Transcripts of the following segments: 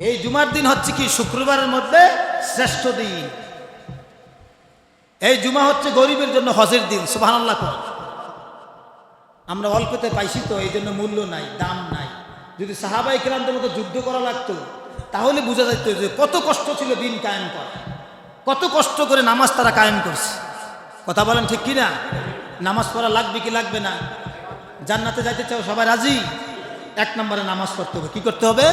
এই জুমার দিন হচ্ছে কি? শুক্রবারের মধ্যে শ্রেষ্ঠ দিন। এই জুমা হচ্ছে গরিবের জন্য হজের দিন সুবাহ আমরা অল্পতে পাইছি তো, এই জন্য মূল্য নাই, দাম নাই। যদি সাহাবাই ক্রান্তের মতো যুদ্ধ করা লাগতো, তাহলে বোঝা যেত যে কত কষ্ট ছিল দিন কায়েম করা। কত কষ্ট করে নামাজ তারা কায়েম করছে। কথা বলেন ঠিক কিনা? নামাজ পড়া লাগবে কি লাগবে না? জান্নাতে যাইতে চাও, সবাই রাজি? এক নম্বরে নামাজ পড়তে হবে। কি করতে হবে?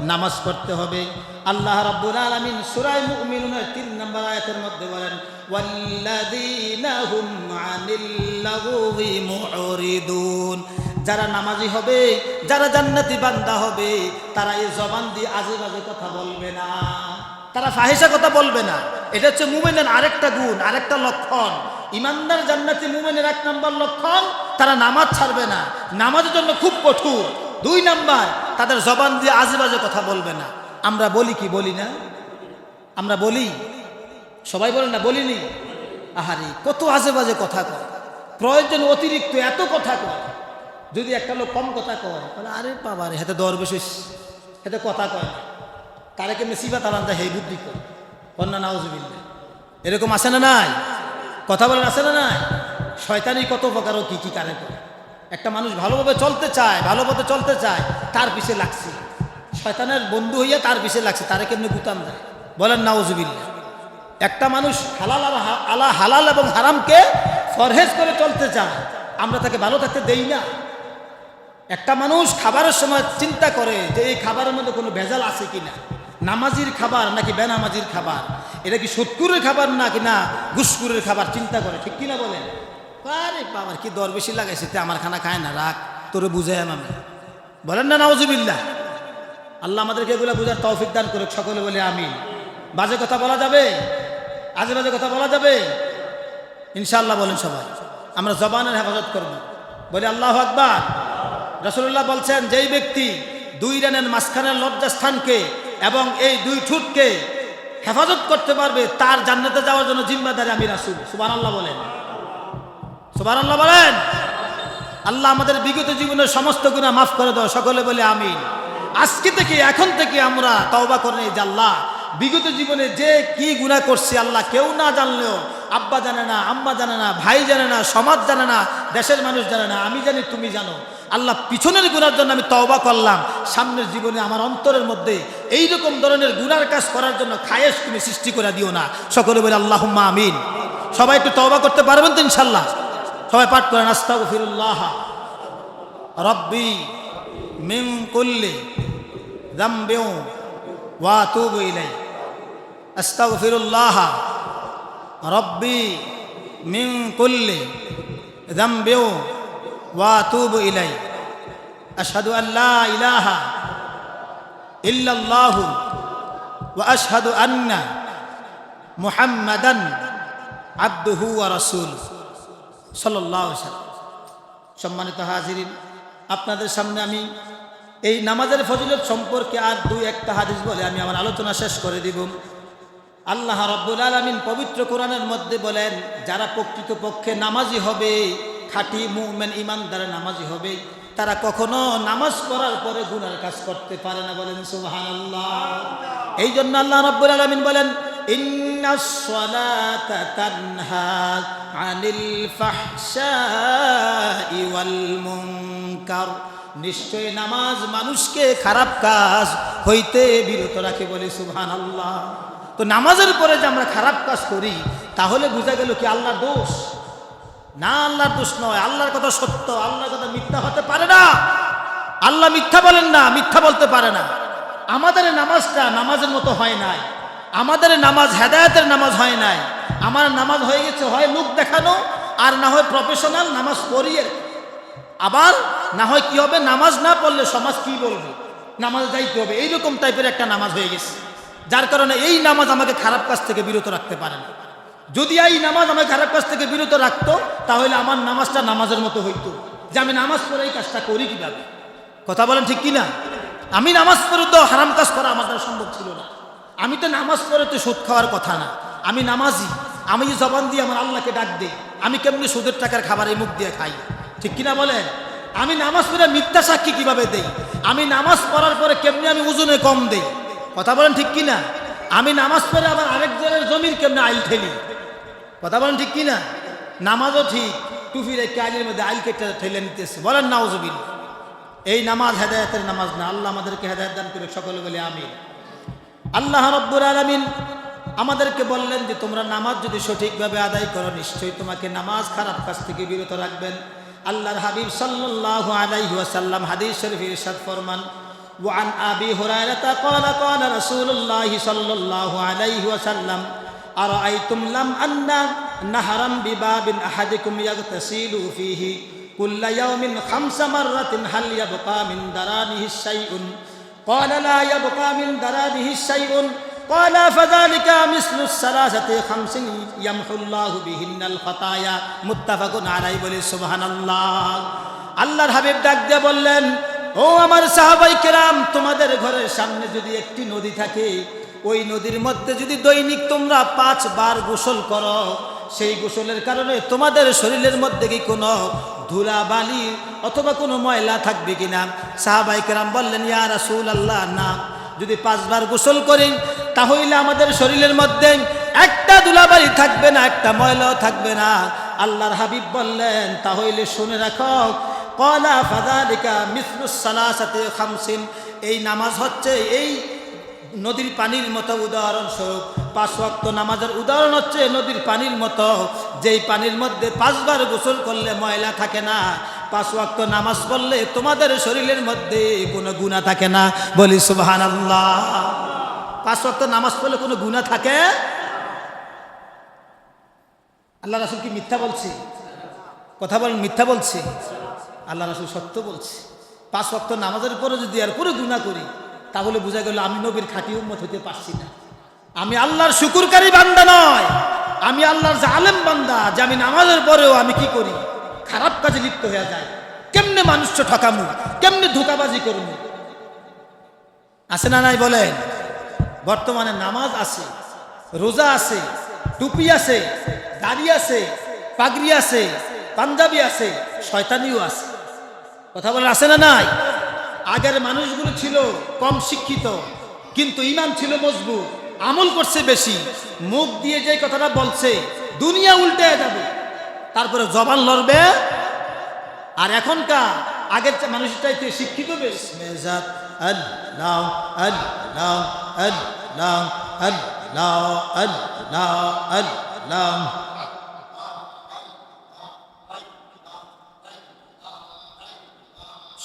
নামাজ পড়তে হবে। আল্লাহ রাব্বুল আলামিন সূরা মুমিনুনের 3 নম্বর আয়াতের মধ্যে বলেন, ওয়াল্লাযীনা হুম আনিল লাগwi মুরিদুন যারা নামাজি হবে, যারা জান্নাতি বান্দা হবে, তারা এই জবান দিয়ে আজে বাজে কথা বলবে না। তারা ফাহিসা কথা বলবে না। এটা হচ্ছে মুমেনের আরেকটা গুণ, আরেকটা লক্ষণ। ইমানদার, জান্নাতি মুমেনের এক নম্বর লক্ষণ, তারা নামাজ ছাড়বে না। নামাজের জন্য খুব কঠোর। দুই নাম্বার তাদের জবান দিয়ে আজে বাজে কথা বলবে না। আমরা বলি কি বলি না? আমরা বলি? সবাই বলে না, বলিনি? আহারে, কত আজে বাজে কথা কয়। প্রয়োজন অতিরিক্ত এত কথা কয়। যদি একটা লোক কম কথা কয়, তাহলে আরে বাবা রে হাতে দর বেশি হাতে কথা কয় তারা কেমনি সিবা তালান হে বুদ্ধি করে? কন্যা নাউজুবিল্লা এরকম আছে না নাই? কথা বলেন আছে না নাই? শয়তানি কত প্রকার ও কি কি কারে করে? একটা মানুষ ভালোভাবে চলতে চায়, ভালো পথে চলতে চায়, তার পিছে লাগছে। শয়তানের বন্ধু হইয়া তার পিছে লাগছে, তারা কেমনি গুতাম দেয় বলেন নাউজুবিল্লা একটা মানুষ হালাল আর আলা হালাল এবং হারামকে ফরহেজ করে চলতে চায়, আমরা তাকে ভালো থাকতে দেই না। একটা মানুষ খাবারের সময় চিন্তা করে যে এই খাবারের মধ্যে কোনো ভেজাল আছে কিনা। নামাজির খাবার নাকি বেনামাজির খাবার? এটা কি সৎকুরের খাবার না কি না ঘুসকুরের খাবার? চিন্তা করে, ঠিক কিনা বলেন? আরে বাবার কি দর বেশি লাগাইছে? তে আমার খানা খায় না, রাখ। তোরে বুঝাই আমি। বলেন না নাওজুবিল্লাহ আল্লাহ আমাদেরকে এগুলো বুঝার তৌফিক দান করুক, সকলে বলে আমি বাজে কথা বলা যাবে? আজে বাজে কথা বলা যাবে? ইনশাআল্লাহ বলেন সবাই। আমরা জবানের হেফাজত করব। বলে, আল্লাহ আকবার। রসুল্লাহ বলছেন, যেই ব্যক্তি দুই রানের মাঝখানের লজ্জাস্থানকে এবং এই দুই ঠুটকে হেফাজত করতে পারবে, তার জান্নাতে যাওয়ার জন্য জিম্মাদারি আমি রাসুল। সুবান আল্লাহ বলেন। সুবান আল্লাহ বলেন। আল্লাহ আমাদের বিগত জীবনের সমস্ত গুণা মাফ করে দাও, সকলে বলে আমিন। আজকে থেকে, এখন থেকে আমরা তওবা করে নেই যে আল্লাহ বিগত জীবনে যে কি গুণা করছি আল্লাহ কেউ না জানলেও, আব্বা জানে না, আম্মা জানে না, ভাই জানে না, সমাজ জানে না, দেশের মানুষ জানে না, আমি জানি, তুমি জানো। আল্লাহ পিছনের গুণার জন্য আমি তওবা করলাম। সামনের জীবনে আমার অন্তরের মধ্যে এই রকম ধরনের গুনার কাজ করার জন্য খায়েশ তুমি সৃষ্টি করে দিও না। সকলে বলে আল্লাহ আমিন। সবাই একটু তওবা করতে পারবেন তো ইনশাল্লাহ? সবাই পাঠ করেন আস্তাগফিরুল্লাহ রব্বি মিন কুল্লি যামবিউ ওয়া আতুবু ইলাই আস্তাগফিরুল্লাহ রব্বি মিন কুল্লি যামবিউ ওয়া আতুবু ইলাই আশহাদু আন লা ইলাহা ইল্লাল্লাহু ওয়া আশহাদু আন্না মুহাম্মাদান আবদুহু ওয়া রাসূলুহু সাল্লাহ সম্মানিত হাজিরিন, আপনাদের সামনে আমি এই নামাজের ফজিলত সম্পর্কে আর দুই একটা হাদিস বলে আমি আমার আলোচনা শেষ করে দিব। আল্লাহ রব্বুল আলমিন পবিত্র কোরআনের মধ্যে বলেন, যারা প্রকৃত পক্ষে নামাজি হবে, খাঁটি মুমেন ইমানদারে নামাজি হবে, তারা কখনো নামাজ পড়ার পরে গুনার কাজ করতে পারে না বলেন সুবহান এই জন্য আল্লাহ রব্বুল আলমিন বলেন ইন্না তানহা আনিল ফাহশাই ওয়াল মুনকার। নিশ্চয় নামাজ মানুষকে খারাপ কাজ হইতে বিরত রাখে বলে সুহান আল্লাহ তো নামাজের পরে যে আমরা খারাপ কাজ করি, তাহলে বোঝা গেল কি আল্লাহ দোষ? না আল্লাহর দোষ নয়, আল্লাহর কথা সত্য, আল্লাহর কথা মিথ্যা হতে পারে না। আল্লাহ মিথ্যা বলেন না, মিথ্যা বলতে পারে না। আমাদের নামাজটা নামাজের মতো হয় নাই। আমাদের নামাজ হেদায়তের নামাজ হয় নাই। আমার নামাজ হয়ে গেছে, হয় লোক দেখানো, আর না হয় প্রফেশনাল নামাজ পড়িয়ে আবার না হয় কি হবে, নামাজ না পড়লে সমাজ কি বলবে? নামাজ যাইতে হবে, এইরকম টাইপের একটা নামাজ হয়ে গেছে। যার কারণে এই নামাজ আমাকে খারাপ কাজ থেকে বিরত রাখতে পারে না। যদি এই নামাজ আমাকে খারাপ কাজ থেকে বিরত রাখতো, তাহলে আমার নামাজটা নামাজের মতো হইতো। যে আমি নামাজ পড়ে এই কাজটা করি কীভাবে? কথা বলেন ঠিক কিনা? আমি নামাজ পড়ে তো হারাম কাজ করা আমার সম্ভব ছিল না। আমি তো নামাজ পড়ে তো সুদ খাওয়ার কথা না। আমি নামাজি, আমি জবান দিয়ে আমার আল্লাহকে ডাক দিই। আমি কেমনি সুদের টাকার খাবার এই মুখ দিয়ে খাই? ঠিক কিনা বলেন? আমি নামাজ পড়ে মিথ্যা সাক্ষী কীভাবে দেই? আমি নামাজ পড়ার পরে কেমনি আমি ওজনে কম দেই? কথা বলেন ঠিক কি না আমি নামাজ পড়ে আবার আরেকজনের জমির কেমনে আইল ঠেলি? কথা বলেন ঠিক কি না নামাজও ঠিক টুফির রেখে আইলের মধ্যে আইল কেটে ঠেলে নিতেছে। বলেন নাওজবিল এই নামাজ হেদায়তের নামাজ না, আল্লাহ আমাদেরকে হেদায়ত দান করে সকলে বলে আমিন। আল্লাহ রব্বুর আলমিন আমাদেরকে বললেন যে তোমরা নামাজ যদি সঠিকভাবে আদায় করো নিশ্চয়ই তোমাকে নামাজ খারাপ কাজ থেকে বিরত রাখবেন আল্লাহর হাবিব সাল্লাল্লাহু আলাইহি ওয়াসাল্লাম হাদিস শরীফে ইরশাদ ফরমান وعن أبي هريرة قال قال رسول الله صلى الله عليه وسلم أرأيتم لم أن نهرا بباب أحدكم يغتسل فيه كل يوم خمس مرة هل يبقى من درانه شيء قال لا يبقى من درانه شيء قال فذلك مثل الثلاثة خمس يمحو الله بهن الخطايا متفق عليه বলে সুবহান আল্লাহ আল্লাহর হাবিব ডাক দিয়ে বললেন ও আমার সাহাবাই কেরাম তোমাদের ঘরের সামনে যদি একটি নদী থাকে ওই নদীর মধ্যে যদি দৈনিক তোমরা পাঁচবার গোসল করো সেই গোসলের কারণে তোমাদের শরীরের মধ্যে কি কোনো ধুলা বালি অথবা কোনো ময়লা থাকবে কিনা? সাহাবাই কেরাম বললেন, ইয়া রাসুল আল্লাহ না। যদি পাঁচবার গোসল করি তাহলে আমাদের শরীরের মধ্যে একটা দুলাবাড়ি থাকবে না, একটা ময়লাও থাকবে না। আল্লাহর হাবিব বললেন তাহলে শুনে রাখো এই নামাজ হচ্ছে এই নদীর পানির মতো উদাহরণস্বরূপ। পাঁচ ওয়াক্ত নামাজের উদাহরণ হচ্ছে নদীর পানির মতো। যেই পানির মধ্যে পাঁচবার গোসল করলে ময়লা থাকে না। পাঁচ ওয়াক্ত নামাজ পড়লে তোমাদের শরীরের মধ্যে কোনো গুণা থাকে না। বলি সুবহান আল্লাহ পাঁচ ওয়াক্ত নামাজ পড়লে কোনো গুণা থাকে? আল্লাহ রাসুল কি মিথ্যা বলছে? কথা বলেন, মিথ্যা বলছে? আল্লাহ রাসুল সত্য বলছে। পাঁচ ওয়াক্ত নামাজের পরে যদি আর পুরো গুণা করি, তাহলে বোঝা গেল আমি নবীর খাঁটি উম্মত হতে পারছি না। আমি আল্লাহর শুকুরকারী বান্দা নয়। আমি আল্লাহর জালেম বান্দা যে আমি নামাজের পরেও আমি কি করি? খারাপ কাজে লিপ্ত হয়ে যায়। কেমনে মানুষকে ঠকামু? কেমনে ধোকাবাজি করব আছে না নাই বলেন? বর্তমানে নামাজ আছে, রোজা আছে, টুপি আছে, দাড়ি আছে, পাগড়ি আছে, পাঞ্জাবি আছে, শয়তানিও আছে। কথা বলে আছে না নাই? আগের মানুষগুলো ছিল কম শিক্ষিত, কিন্তু ইমান ছিল মজবুত। আমল করছে বেশি, মুখ দিয়ে যে কথাটা বলছে, দুনিয়া উল্টে যাবে। তারপরে জবান লড়বে। আর এখনকার আগের মানুষের চাইতে শিক্ষিত বেশ। মেজাত আল্লাহ আল্লাহ আল্লাহ আল্লাহ আল্লাহ আল্লাহ।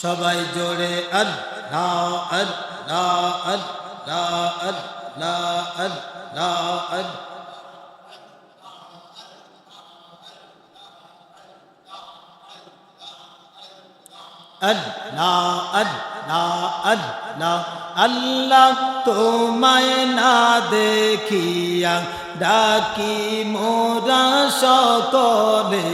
সবাই জোরে, আল্লাহ আল্লাহ আল্লাহ আল্লাহ। আল্লাহ আল্লাহ আল্লাহ আল্লাহ আল্লাহ আল্লাহ তোমায় না দেখিয়া ডাকি মোরা সকলে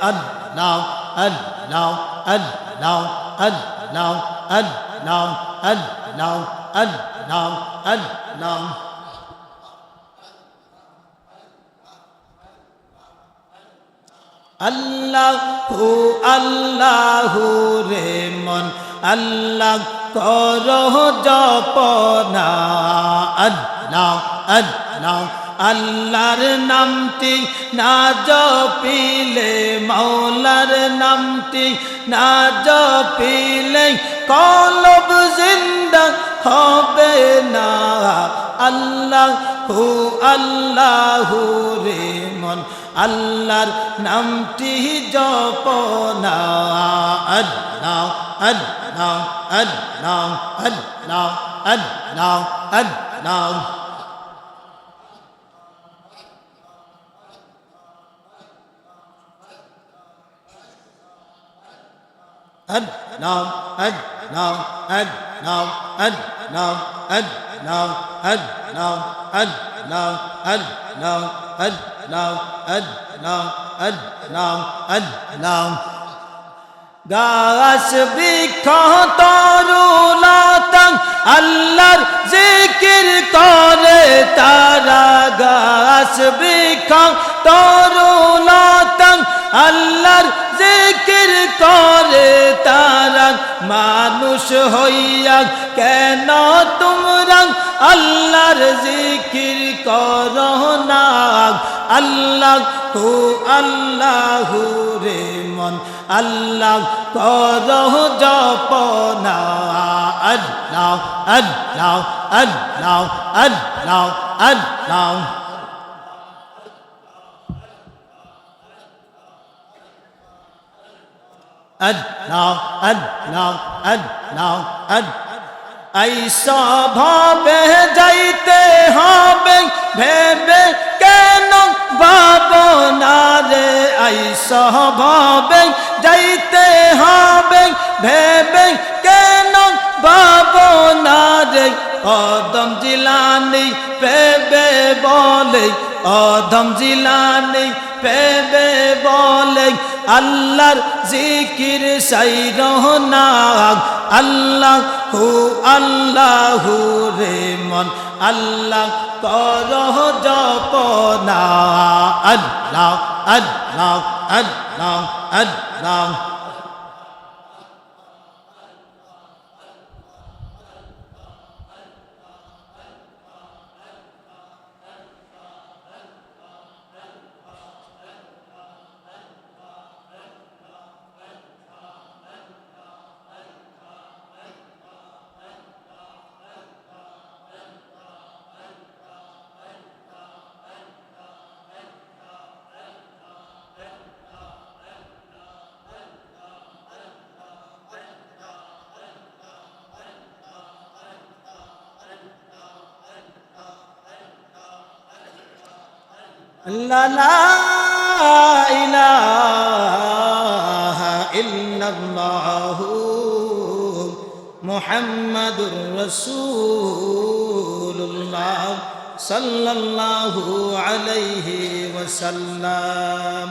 আল্লাহ আল্লাহ আল্লাহ আল্লাহ আল্লাহ আল্লাহ আল্লাহ আল্লাহ আল্লাহু আল্লাহু রে মন, আল্লাহ করহ জপনা। আল্লাহ আল্লাহ আল্লাহর নামটি না জপিলে মৌলার নামটি না জপিলে, কলব জিন্দা হবে না। আল্লাহ হু আল্লাহু রে মন। আল্লাহর নামটি জপনা। আল্লাহ আল্লাহ আল্লাহ আল্লাহ। আল্লাহ আল্লাহ। নাও আদ নাও আদ নাও আদ নাও আদ নাও আদ নাও আদ নাও আদ নাও আদ নাও আদ নাও আদ নাও গাছ বৃক্ষ তরুলতা আল্লাহর জিকির করে তারা। গাছ বৃক্ষ তরুলতা আল্লাহর জিকির করে তারা মানুষ হইয়া, কেন তোমরা করোনা আল্লাহ হু আল্লাহ রে মন, আল্লাহ করহ জপনা। আল্লাহ আল্লাহ আল্লাহ আল্লাহ আল্লাহ। আল্লাহ আল্লাহ আল্লাহ আল্লাহ ऐसा ভাবে যাইতে হবে ভেবে কেন ভাবনা রে ऐसा ভাবে যাইতে হবে ভেবে কেন ভাবনা রে অদম জিলানি প্রেবে বলে অদম জিলানি প্রেবে বলে আল্লাহর জিকির সাই রহনা আল্লাহ হু, আল্লাহ রে মন, আল্লাহ করহ জপনা আল্লাহ আল্লাহ আল্লাহ আল্লাহ। لا মোহাম্মদুর রসুল্লাহ সাল্লাল্লাহু আলাইহি ওয়াসাল্লাম।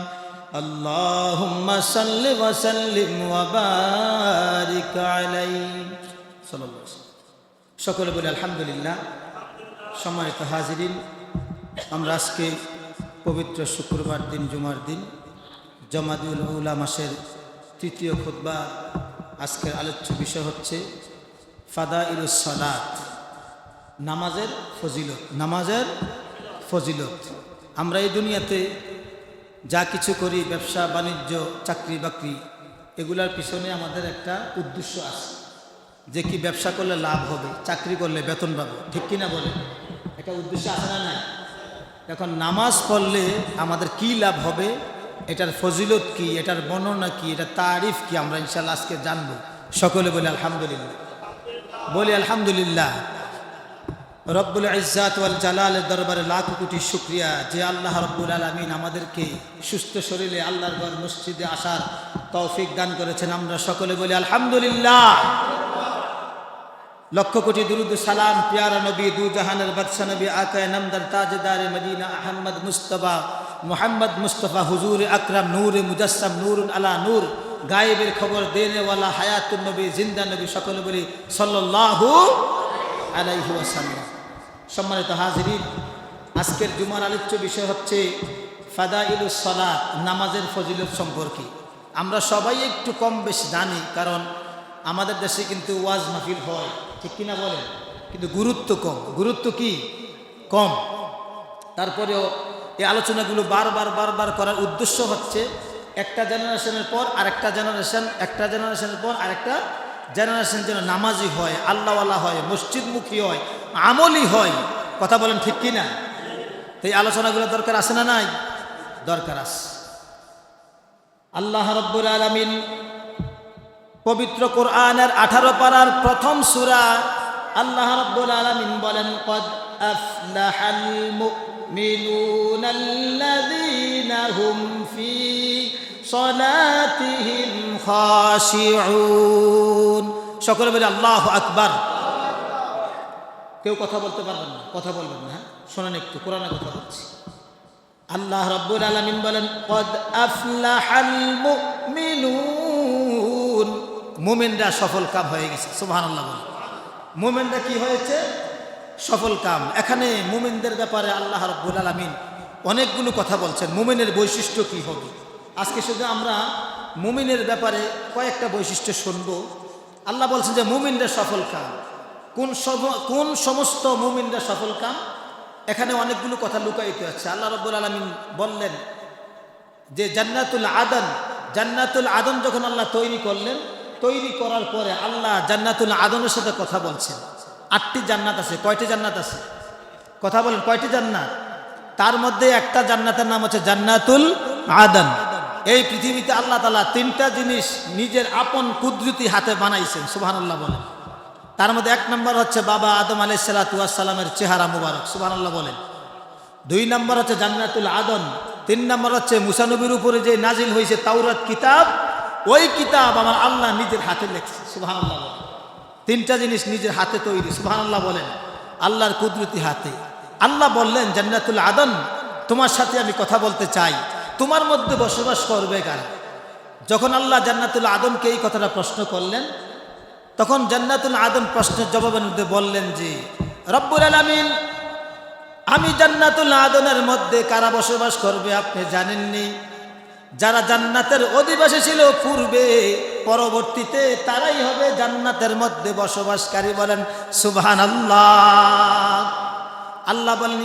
اللهم صل وسلم وبارك عليه صلى الله عليه وسلم সকলে বলে আলহামদুলিল্লাহ। সম্মানিত হাজিরিন, আমরা আজকে পবিত্র শুক্রবার দিন, জুমার দিন। জমাদিউল উলা মাসের তৃতীয় খুতবা আজকের আলোচ্য বিষয় হচ্ছে ফাদা ইলুস সালাত, নামাজের ফজিলত। নামাজের ফজিলত। আমরা এই দুনিয়াতে যা কিছু করি, ব্যবসা, বাণিজ্য, চাকরি বাকরি, এগুলার পিছনে আমাদের একটা উদ্দেশ্য আছে। যে কি ব্যবসা করলে লাভ হবে, চাকরি করলে বেতন পাবো, ঠিক কিনা বলে একটা উদ্দেশ্য আছে না নাই? এখন নামাজ পড়লে আমাদের কি লাভ হবে? এটার ফজিলত কি? এটার বর্ণনা কি? এটার তারিফ কি? আমরা ইনশাল্লাহ আজকে জানব। সকলে বলে আলহামদুলিল্লাহ। বলি আলহামদুলিল্লাহ। রব্বুল ইজ্জাত ওয়াল জালালের দরবারে লাখ কোটি শুক্রিয়া যে আল্লাহ রব্বুল আলমিন আমাদেরকে সুস্থ শরীরে আল্লাহর ঘর মসজিদে আসার তৌফিক দান করেছেন। আমরা সকলে বলি আলহামদুলিল্লাহ। লক্ষ কোটি দুরুদ সালাম, পিয়ারা নবী দু জাহানের বাদশা নবী, আকায় নামদার তাজদার Medina, Ahmad Mustafa, Muhammad Mustafa হুজুর আকরাম, নূর মুজাসম নূর আলা নূর, গায়েবের খবর দেনেওয়ালা হায়াতুল নবী, জিন্দা নবী, সকলে বলি সাল্লাহু আলাইহি ওয়াসাল্লাম। সম্মানিত হাজিরিন, আজকের জুমার আলোচ্য বিষয় হচ্ছে ফাদা ইলুস সলাত, নামাজের ফজিলত সম্পর্কে। আমরা সবাই একটু কম বেশি জানি, কারণ আমাদের দেশে কিন্তু ওয়াজ মাহফিল হয়। ঠিক কিনা বলেন? কিন্তু গুরুত্ব কম। গুরুত্ব কি? কম। তারপরেও এই আলোচনাগুলো বারবার বারবার করার উদ্দেশ্য হচ্ছে একটা জেনারেশনের পর আরেকটা জেনারেশন, একটা জেনারেশনের পর আরেকটা জেনারেশন যেন নামাজি হয়, আল্লাহওয়ালা হয়, মসজিদমুখী হয়, আমলি হয়। কথা বলেন ঠিক কি না এই আলোচনাগুলো দরকার আছে না নাই? দরকার আছে। আল্লাহ রব্বুল আলমিন পবিত্র কোরআনের আঠারো পাড়ার প্রথম সুরা আল্লাহ রব্বুল আলমিন বলেন, কদ সকলে বলে, আল্লাহু আকবার। কেউ কথা বলতে পারবেন না, কথা বলবেন না হ্যাঁ? শোনেন একটু, কোরআনে কথা বলছি। আল্লাহ রব্বুল আলমিন বলেন, কদ আফলাহাল মুমিনুন মুমিনরা সফল কাম হয়ে গেছে সুবহান আল্লাহ বলে মুমিনরা কি হয়েছে? সফল কাম। এখানে মুমিনদের ব্যাপারে আল্লাহ রব্বুল আলমিন অনেকগুলো কথা বলছেন। মুমিনের বৈশিষ্ট্য কি হবে? আজকে শুধু আমরা মুমিনের ব্যাপারে কয়েকটা বৈশিষ্ট্য শুনব। আল্লাহ বলছেন যে মুমিনরা সফল কাম। কোন কোন সমস্ত মুমিনরা সফল কাম? এখানে অনেকগুলো কথা লুকায়িত আছে। আল্লাহ রব্বুল আলমিন বললেন যে জান্নাতুল আদন জান্নাতুল আদন যখন আল্লাহ তৈরি করলেন তৈরি করার পরে আল্লাহ জান্নাতুল আদনের সাথে কথা বলছেন। আটটি জান্নাত আছে, কয়টি জান্নাত আছে? কথা বলেন, কয়টি জান্নাত? তার মধ্যে একটা জান্নাতের নাম হচ্ছে জান্নাতুল আদন। এই পৃথিবীতে আল্লাহ তালা তিনটা জিনিস নিজের আপন কুদরতি হাতে বানাইছেন সুবাহান আল্লাহ বলেন। তার মধ্যে এক নম্বর হচ্ছে বাবা আদম আলাই সালাতামের চেহারা মুবারক সুবাহান আল্লাহ বলেন। দুই নম্বর হচ্ছে জান্নাতুল আদন। তিন নম্বর হচ্ছে মুসানবীর উপরে যে নাজিল হয়েছে তাওরাত কিতাব ওই কিতাব আমার আল্লাহ নিজের হাতে লেখছে সুবাহান আল্লাহ বলেন তিনটা জিনিস নিজের হাতে তৈরি সুবাহান আল্লাহ বলেন আল্লাহর কুদরতি হাতে। আল্লাহ বললেন, জান্নাতুল আদন, তোমার সাথে আমি কথা বলতে চাই। তোমার মধ্যে বসবাস করবে কারা? যখন আল্লাহ জান্নাতুল আদমকে এই কথাটা প্রশ্ন করলেন, তখন জান্নাতুল আদম প্রশ্নের জবাবের মধ্যে বললেন যে, রব্বুল আলমিন, আমি জান্নাতুল আদনের মধ্যে কারা বসবাস করবে আপনি জানেননি? যারা জান্নাতের অধিবাসী ছিল পূর্বে, পরবর্তীতে তারাই হবে জান্নাতের মধ্যে বসবাসকারী বলেন সুবহান আল্লাহ আল্লাহ বলেন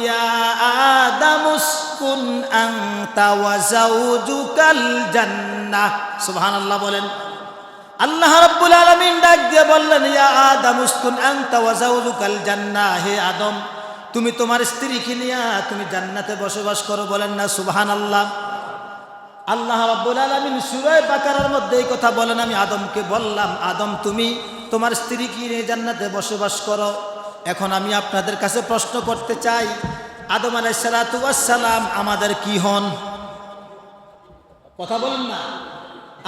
আদামুসকুন আনতা ওয়া জাওজুকাল জান্নাহ। সুবহানাল্লাহ বলেন। আল্লাহ রাব্বুল আলামিন ডাক দিয়ে বললেন, ইয়া আদামুসকুন আনতা ওয়া জাওজুকাল জান্নাহ, হে আদম, তুমি তোমার স্ত্রীকে নিয়ে তুমি জান্নাতে বসবাস করো বলেন না, সুবহানাল্লাহ। আল্লাহ রাব্বুল আলামিন সূরা বাকারার মধ্যে এই কথা বলেন, আমি আদমকে বললাম, আদম, তুমি তোমার স্ত্রীকে নিয়ে জান্নাতে বসবাস করো? এখন আমি আপনাদের কাছে প্রশ্ন করতে চাই, আদম আলাইসালাম আমাদের কি হন? কথা বলেন না,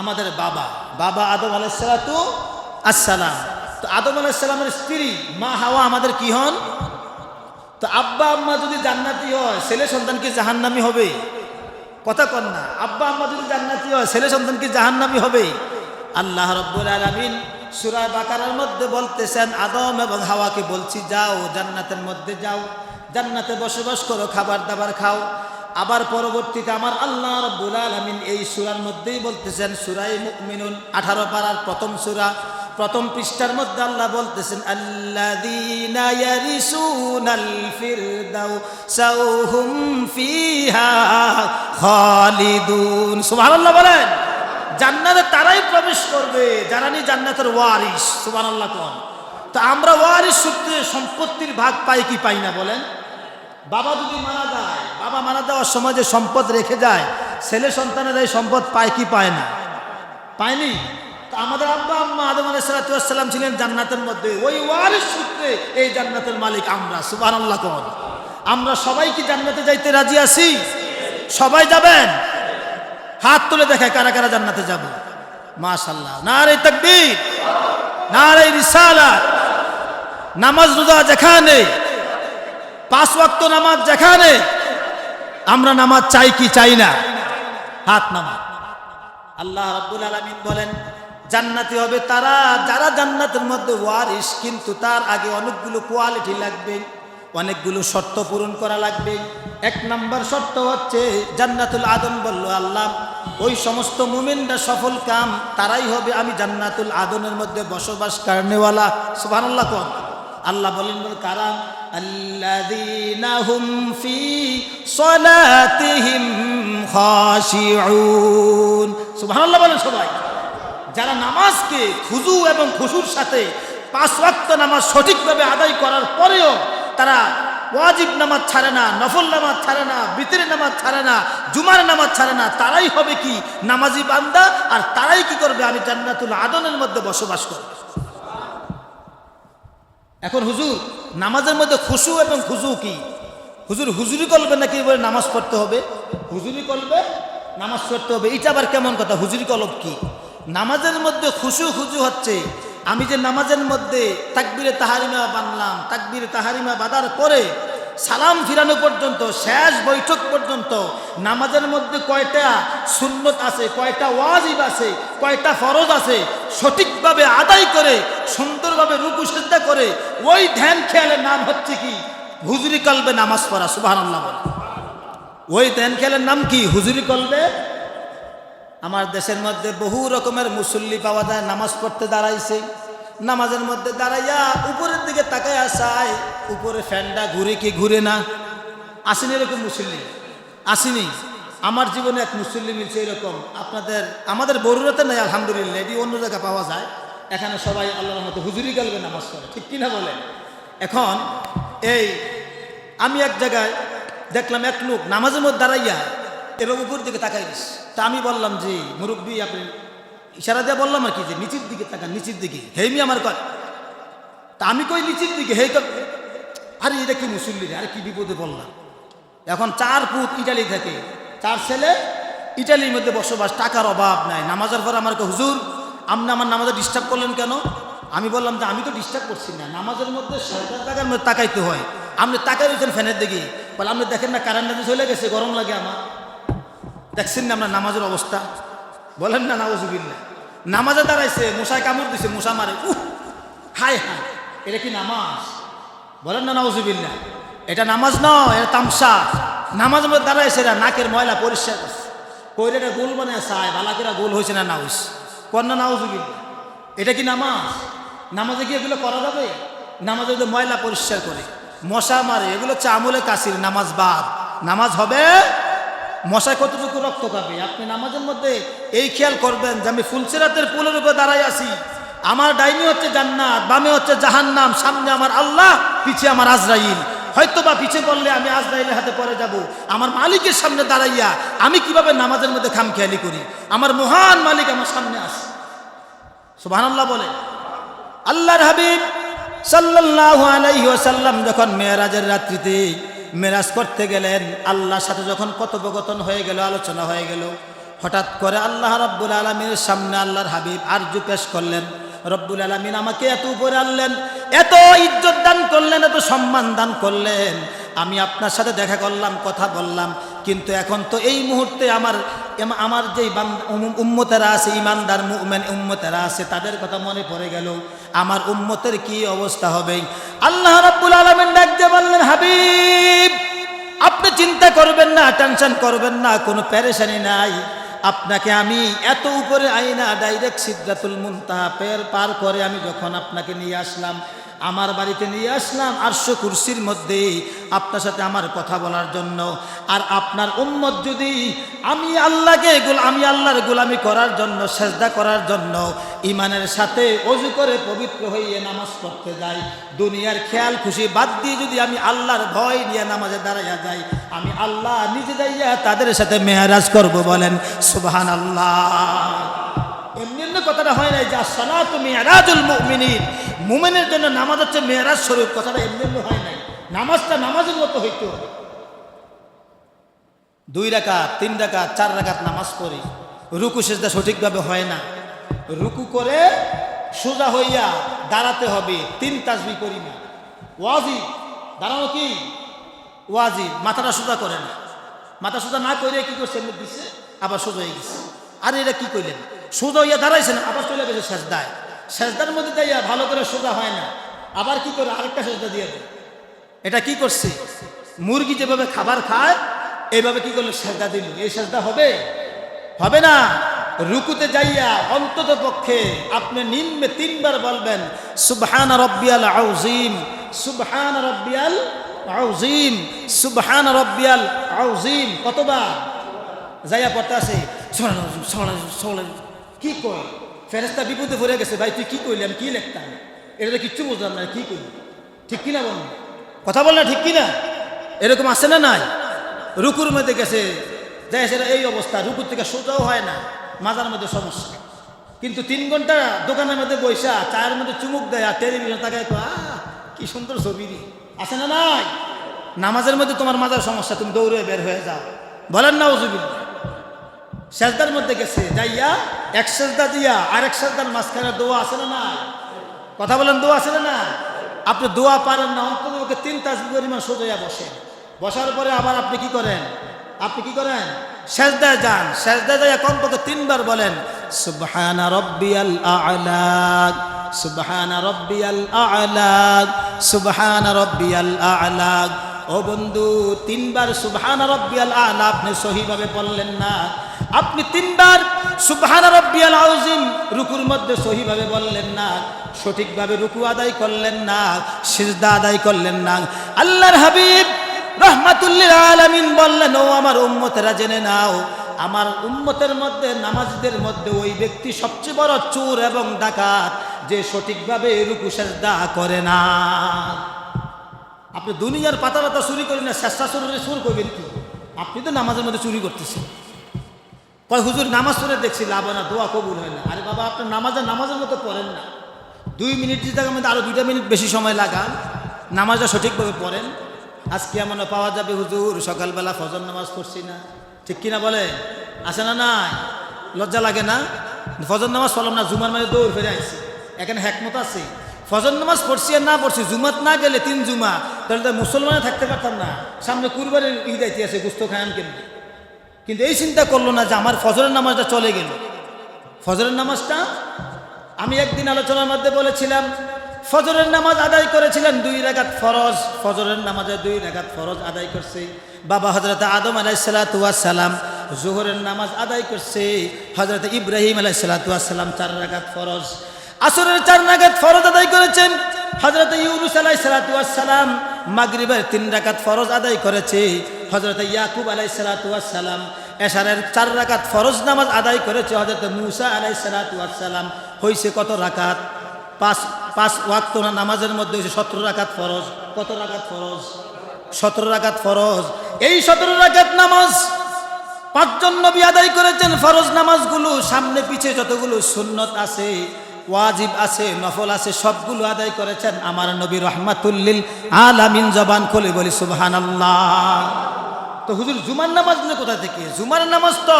আমাদের বাবা বাবা আদম আলাইসালাতু আসসালাম তো আদম আলাইসালামের স্ত্রী, মা হাওয়া আমাদের কি হন? তো আব্বা আম্মা যদি জান্নাতি হয়, ছেলে সন্তান কি জাহান্নামি হবে? কথা কন না। আব্বা আম্মা যদি জান্নাতি হয়, ছেলে সন্তান কি জাহান্নামি হবে? আল্লাহ রব্বুল আলমিন সুরায় বাকারার মধ্যে বলতেছেন, আদম এবং হাওয়াকে বলছি, যাও জান্নাতের মধ্যে যাও। জান্নাতে বসবাস করো, খাবার দাবার খাও। আবার পরবর্তীতে আমার আল্লাহ রব্বুল আলামিন এই সুরার মধ্যেই বলতেছেন সূরায়ে মুমিনুন 18 পারার প্রথম সুরা, প্রথম পৃষ্ঠার মধ্যে আল্লাহ বলতেছেন সুবহানাল্লাহ বলেন, জান্নাতে তারাই প্রবেশ করবে, যারা নি জান্নাতের ওয়ারিস সুবহানাল্লাহ কোন। তো আমরা ওয়ারিস সূত্রে সম্পত্তির ভাগ পাই কি পাই না বলেন? বাবা যদি মারা যায় বাবা মারা যাওয়ার সময় যে সম্পদ রেখে যায়, ছেলে সন্তানের এই সম্পদ পায় কি পায় না? পায়নি? আমাদের আব্বা আম্মা আদম আলাইসালাম ছিলেন জান্নাতের মধ্যে। ওই ওয়ারিস সূত্রে এই জান্নাতের মালিক আমরা সুবাহ আল্লাহ কন আমরা সবাই কি জান্নাতে যাইতে রাজি আছি? সবাই যাবেন? হাত তুলে দেখায় কারা কারা জান্নাতে যাব। মাশাল্লাহ না রে তকবীর না রে রিসালাত, নামাজ রোজা যেখানে, পাঁচ ওয়াক্ত নামাজ যেখানে আমরা নামাজ চাই কি চাই না? হাত নামাজ। আল্লাহ রাব্বুল আলামিন বলেন, জান্নাতি হবে তারা, যারা জান্নাতের মধ্যে ওয়ারিস কিন্তু তার আগে অনেকগুলো কোয়ালিটি লাগবে, অনেকগুলো শর্ত পূরণ করা লাগবে। এক নাম্বার শর্ত হচ্ছে, জান্নাতুল আদম বলল আল্লাহ, ওই সমস্ত মুমিনরা সফল কাম, তারাই হবে আমি জান্নাতুল আদনের মধ্যে বসবাস কারণেওয়ালা। সুবহানাল্লাহ কোন? আল্লাহ বলেন বল কারা আল্লাযীনা হুম ফি সলাতিহিম খাশিউন সুবহানাল্লাহ বলেন সবাই, যারা নামাজকে খুজু এবং খুশুর সাথে পাঁচ ওয়াক্ত নামাজ সঠিকভাবে আদায় করার পরেও তারা ওয়াজিব নামাজ ছাড়ে না, নফল নামাজ ছাড়ে না বিতরের নামাজ ছাড়ে না, জুমার নামাজ ছাড়ে না, তারাই হবে কি নামাজি বান্দা আর তারাই কি করবে? আমি জান্নাতুল আদনের মধ্যে বসবাস করব। এখন হুজুর নামাজের মধ্যে খুশু এবং খুজু কি? হুজুর হুজুরি করবে নাকি বলে নামাজ পড়তে হবে? হুজুরি করবে, নামাজ পড়তে হবে। এটা আবার কেমন কথা? হুজুরি কলব কি? নামাজের মধ্যে খুশু খুজু হচ্ছে, আমি যে নামাজের মধ্যে তাকবিরে তাহারিমা বানলাম, তাকবিরে তাহারিমা বাঁধার পরে সালাম ফিরানো পর্যন্ত, শেষ বৈঠক পর্যন্ত, নামাজের মধ্যে কয়টা সুন্নত আছে, কয়টা ওয়াজিব আছে, কয়টা ফরজ আছে, সঠিকভাবে আদায় করে, সুন্দরভাবে রুকু সেদ্ধা করে, ওই ধ্যান খেয়ালের নাম হচ্ছে কি? হুজুরি কলবে নামাজ পড়া সুবাহ বলে। ওই ধ্যান খেয়ালের নাম কি? হুজুরি কলবে? আমার দেশের মধ্যে বহু রকমের মুসল্লি পাওয়া যায়, নামাজ পড়তে দাঁড়াইছে। নামাজের মধ্যে দাঁড়াইয়া উপরের দিকে তাকাইয়া চায় উপরে ফ্যানটা ঘুরে কি ঘুরে না? আসেনি এরকম মুসল্লি? আসেনি। আমার জীবনে এক মুসল্লি মিলছে এরকম। আপনাদের, আমাদের বরুরাতে নাই, আলহামদুলিল্লাহ। এটি অন্য জায়গায় পাওয়া যায়। এখানে সবাই আল্লাহর মতো হুজুরি গালবে, নামাজ পড়ে। ঠিক কিনা বলেন? এখন এই, আমি এক জায়গায় দেখলাম এক লোক নামাজের মধ্যে দাঁড়াইয়া এবং উপর দিকে তাকাই তা আমি বললাম যে মুরব্বী, আপনি ইশারা দিয়ে বললাম আর কি যে নিচের দিকে তাকান নিচের দিকে। হেমি আমার কর তা আমি কই নিচের দিকে? হে কর আরে এটা কি মুসল্লি আরে কি বিপদে বললাম এখন চার পুত ইটালি থাকে। চার ছেলে ইটালির মধ্যে বসবাস টাকার অভাব নাই। নামাজের পর আমার কয়, হুজুর আপনি আমার নামাজে ডিস্টার্ব করলেন কেন? আমি বললাম যে আমি তো ডিস্টার্ব করছি না। নামাজের মধ্যে সরকার টাকার মধ্যে তাকাইতে হয়। আপনি তাকাই রয়েছেন ফ্যানের দিকে। বলে আপনি দেখেন না কারেন্ট চলে গেছে গরম লাগে আমার। দেখছেন না আপনার নামাজের অবস্থা? বলেন না নাওজুবিল্লা নামাজে দাঁড়াইছে, মশায় কামড় দিছে, মশা মারে। উহ! হায় হায়। এটা কি নামাজ? বলেন না নাওজুবিল্লা এটা নামাজ নয়, এটা তামসা। নামাজ মধ্যে দাঁড়াইছে এরা, নাকের ময়লা পরিষ্কার করছে। কইরে এটা গোল মানে চায় বালাকেরা গোল হয়েছে না নাউস কন্যা নাওজুবিল্লা এটা কি নামাজ? নামাজে কি এগুলো করা যাবে? নামাজে যদি ময়লা পরিষ্কার করে, মশা মারে, এগুলো হচ্ছে আমলে কাশির নামাজ বাদ। নামাজ হবে মশায় কতটুকু রক্ত খাবে? আপনি নামাজের মধ্যে এই খেয়াল করবেন যে আমি ফুলসিরাতের পুলের উপরে দাঁড়াই আছি। আমার ডাইনি হচ্ছে জান্নাত, বামে হচ্ছে জাহান্নাম, সামনে আমার আল্লাহ, পিছে আমার আজরাইল। হয়তো বা পিছে পড়লে আমি আজরাইলের হাতে পরে যাব। আমার মালিকের সামনে দাঁড়াইয়া আমি কীভাবে নামাজের মধ্যে খামখেয়ালি করি? আমার মহান মালিক আমার সামনে আসে। সুবহানাল্লাহ বলে, আল্লাহর হাবিব সাল্লাল্লাহু আলাইহি ওয়াসাল্লাম যখন মেয়েরাজের রাত্রিতে মেরাজ করতে গেলেন। আল্লাহর সাথে যখন কথোপকথন হয়ে গেল, আলোচনা হয়ে গেল, হঠাৎ করে আল্লাহ রব্বুল আলমীর সামনে আল্লাহর হাবিব আরজু পেশ করলেন। রব্বুল আলমিন আমাকে এত উপরে আনলেন, এত ইজ্জত দান করলেন, এত সম্মান দান করলেন। আমি আপনার সাথে দেখা করলাম, কথা বললাম, কিন্তু এখন তো এই মুহূর্তে আমার আমার উম- উম্মতেরা আছে, ইমানদার মুমেন উম্মতেরা আছে, তাদের কথা মনে পড়ে গেল, আমার উম্মতের কি অবস্থা হবে? আল্লাহ রাব্বুল আলামিন ডাক দিয়ে বললেন, হাবিব, আপনি চিন্তা করবেন না, টেনশন করবেন না, কোনো প্যারেশানি নাই। আপনাকে আমি এত উপরে আইনা, ডাইরেক্ট সিদ্ধাতুল মুনতাহা, পের পার করে আমি যখন আপনাকে নিয়ে আসলাম আমার বাড়িতে নিয়ে আসলাম আরশ কুরসির মধ্যে আপনার সাথে আমার কথা বলার জন্য। আর আপনার উম্মত যদি আমি আল্লাহকে আমি আল্লাহর গোলামি করার জন্য, সেজদা করার জন্য ইমানের সাথে অজু করে পবিত্র হয়ে নামাজ পড়তে যাই, দুনিয়ার খেয়াল খুশি বাদ দিয়ে যদি আমি আল্লাহর ভয় নিয়ে নামাজে দাঁড়াইয়া যাই, আমি আল্লাহ নিজে যাইয়া তাদের সাথে মেয়ারাজ করব বলেন সুবহান আল্লাহ এমনি কথাটা হয় নাই যে সালাতু মিয়ারাজুল মুমিনিন। মুমিনের জন্য নামাজ হচ্ছে মেয়ারাজ স্বরূপ কথাটা এমনি হয় নাই। নামাজটা নামাজের মতো হইতে হবে। দুই রাকাত, তিন রাকাত, চার রাকাত নামাজ পড়ি। রুকু সেজদা সঠিকভাবে হয় না। রুকু করে সোজা হইয়া দাঁড়াতে হবে, তিন তাজবি করি না। ওয়াজি দাঁড়ানো কি? ওয়াজি মাথাটা সোজা করে না। মাথা সোজা না করে কি করছে? দিচ্ছে আবার সোজা হয়ে গেছে। আর এটা কি করলেন সোজা হইয়া দাঁড়াইছে না, আবার চলে গেছে সেজদায়। সেজদার মধ্যে যাইয়া ভালো করে সোজা হয় না। আবার কি করে আরেকটা সেজদা দিয়ে দেয়। এটা কি করছে? মুরগি যেভাবে খাবার খায়, এইভাবে কি করল? সেজদা দিল। এই সেজদা হবে? হবে না। রুকুতে যাইয়া অন্তত পক্ষে আপনি নিম্নে তিনবার বলবেন, সুবহান রব্বিয়াল আউজিম সুবহান রব্বিয়াল আউজিম সুবহান রব্বিয়াল আউজিম কতবার? যাইয়া পড়তে আছে। কি কয়? ফেরেস্তা বিপদে ভরে গেছে, ভাই, তুই কি করলি? আমি কি লিখতাম? এটা তো কিচ্ছু বুঝলাম না কি করলি? ঠিক কিনা বলুন কথা বল না, ঠিক কিনা? এরকম আছে না নাই? রুকুর মধ্যে গেছে যাই সেটা এই অবস্থা, রুকুর থেকে সোজাও হয় না, মাজার মধ্যে সমস্যা। কিন্তু তিন ঘণ্টা দোকানের মধ্যে বৈশা চায়ের মধ্যে চুমুক দেয় আর টেলিভিশন তাকায় তো আহ, কি সুন্দর ছবি আছে না নাই? নামাজের মধ্যে তোমার মাজার সমস্যা, তুমি দৌড়ে বের হয়ে যাও। বলেন না ওজুবিল্লা সেজদার মধ্যে গেছে। যাইয়া এক সেজদা দিয়া আর এক সেজদার মাঝখানে দোয়া আছে না না কথা বলেন, দোয়া আছে না না আপনি দোয়া পারেন না অন্তত ওকে তিন তাস পরিমাণ সোজাইয়া বসে বসার পরে আবার আপনি কি করেন? আপনি কি করেন? সেজদায় যান। সেজদায় যাইয়া কমপক্ষে তিনবার বলেন, সুবহানা রব্বিয়াল আ'লা, সুবহানা রব্বিয়াল আ'লা, সুবহানা রব্বিয়াল আ'লা। ও বন্ধু, তিনবার সুবহানা রব্বিয়াল আ'লা, আপনি সহিভাবে পড়লেন না। আপনি তিনবার সুবহানা রব্বিয়াল আউজিম, রুকুর মধ্যে সহিভাবে বললেন না। সঠিকভাবে রুকু আদায় করলেন না, সিজদা আদায় করলেন না। আল্লাহর হাবিব রহমাতুল্লিল আলামিন বললেন, ও আমার উম্মতেরা, জেনে নাও, আমার উম্মতের মধ্যে, নামাজদের মধ্যে ওই ব্যক্তি সবচেয়ে বড় চোর এবং ডাকাত, যে সঠিকভাবে রুকু, সেজদা করে না। আপনি দুনিয়ার পাতা পাতা চুরি করেন না চেষ্টা চুর করবেন কি? আপনি তো নামাজের মধ্যে চুরি করতেছেন। কয়, হুজুর, নামাজ পড়ে দেখছি, লাভ না, দোয়া কবুল হয় না। আরে বাবা আপনার নামাজের নামাজের মতো পড়েন না। দুই মিনিট জায়গার মধ্যে আরও দুইটা মিনিট বেশি সময় লাগান, নামাজটা সঠিকভাবে পড়েন। আজকে এমন পাওয়া যাবে, হুজুর, সকালবেলা ফজর নামাজ পড়ছি না। ঠিক কিনা বলে আছে না নাই? লজ্জা লাগে না? ফজর নামাজ পড়লাম না, জুমার মাঝে দৌড় ফিরে আইছি। এখানে হ্যাকমত আছে? ফজর নামাজ পড়ছি আর না পড়ছি, জুমাত না গেলে তিন জুমা। তাহলে তো মুসলমানে থাকতে পারতাম না। সামনে কুরবানের ঈদ আইতে আছে, গুস্ত খায়ান কেমনি? কিন্তু এই চিন্তা করল না যে আমার ফজরের নামাজটা চলে গেল। ফজরের নামাজটা আমি একদিন আলোচনার মধ্যে বলেছিলাম, ফজরের নামাজ আদায় করেছিলেন দুই রাগাত ফরজ, ফজরের নামাজে দুই রাগাত ফরজ আদায় করছে। বাবা হজরত আদম আলাইসালাম জোহরের নামাজ আদায় করছে হজরত ইব্রাহিম আলাইসালাম চার রাগাত ফরজ। আসরের চার নাগাদ ফরজ আদায় করেছেন। হজরত ইউনুস আলাই সালাতাম মাগরিবের তিন রাকাত ফরজ আদায় করেছে। হজরত ইয়াকুব আলাই সালাতাম এশারের চার রাকাত ফরজ নামাজ আদায় করেছে। হজরত মুসা আলাই সালাতাম হয়েছে কত রাকাত? পাঁচ পাঁচ ওয়াক্ত নামাজের মধ্যে হয়েছে সতেরো রাকাত ফরজ। কত রাকাত ফরজ? সতেরো রাকাত ফরজ। এই সতেরো রাকাত নামাজ পাঁচজন নবী আদায় করেছেন। ফরজ নামাজগুলো সামনে পিছে যতগুলো সুন্নত আছে ওয়াজিব আছে, নফল আছে, সবগুলো আদায় করেছেন আমার নবী রহমাতুল্লিল আলামিন জবান খুলে বলি সুবহান তো হুজুর, জুমার নামাজ নিয়ে কোথা থেকে? জুমার নামাজ তো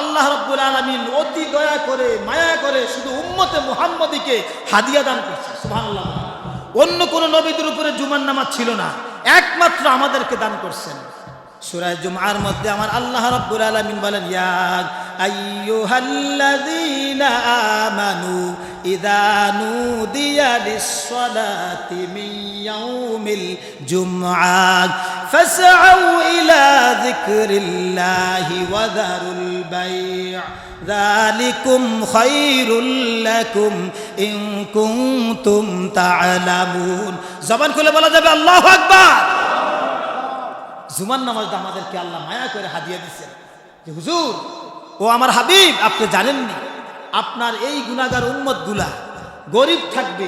আল্লাহ রব্বুল আলমিন অতি দয়া করে, মায়া করে শুধু উম্মতে মুহাম্মদীকে হাদিয়া দান করছে সুবহান অন্য কোনো নবীদের উপরে জুমার নামাজ ছিল না, একমাত্র আমাদেরকে দান করছেন। সুরায় জুমার মধ্যে আমার আল্লাহ রব্বুল আলামিন বলেন, ইয়া আইয়ুহাল্লাযীনা আমানু ইযা নুদিয়া লিস-সালাতি মিন ইয়াউমিল জুমআহ ফাসআউ ইলা যিকরিল্লাহি ওয়া যারুল বাই' ذلكم خير لكم إن كنتم تعلمون জবান খুলে বলা যাবে আল্লাহু আকবার জুমার নামাজটা আমাদেরকে আল্লাহ মায়া করে হাদিয়া দিচ্ছেন যে হুজুর ও আমার হাবিব আপনি জানেননি আপনার এই গুণাগার উন্মতগুলা গরিব থাকবে,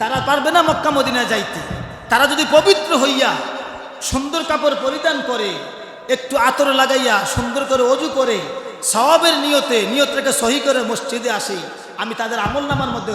তারা পারবে না মক্কা মদিনা যাইতে। তারা যদি পবিত্র হইয়া সুন্দর কাপড় পরিধান করে, একটু আতর লাগাইয়া সুন্দর করে অজু করে সবের নিয়তে, নিয়তটাকে সহি করে মসজিদে আসে, আমি তাদের আমল নামার মধ্যে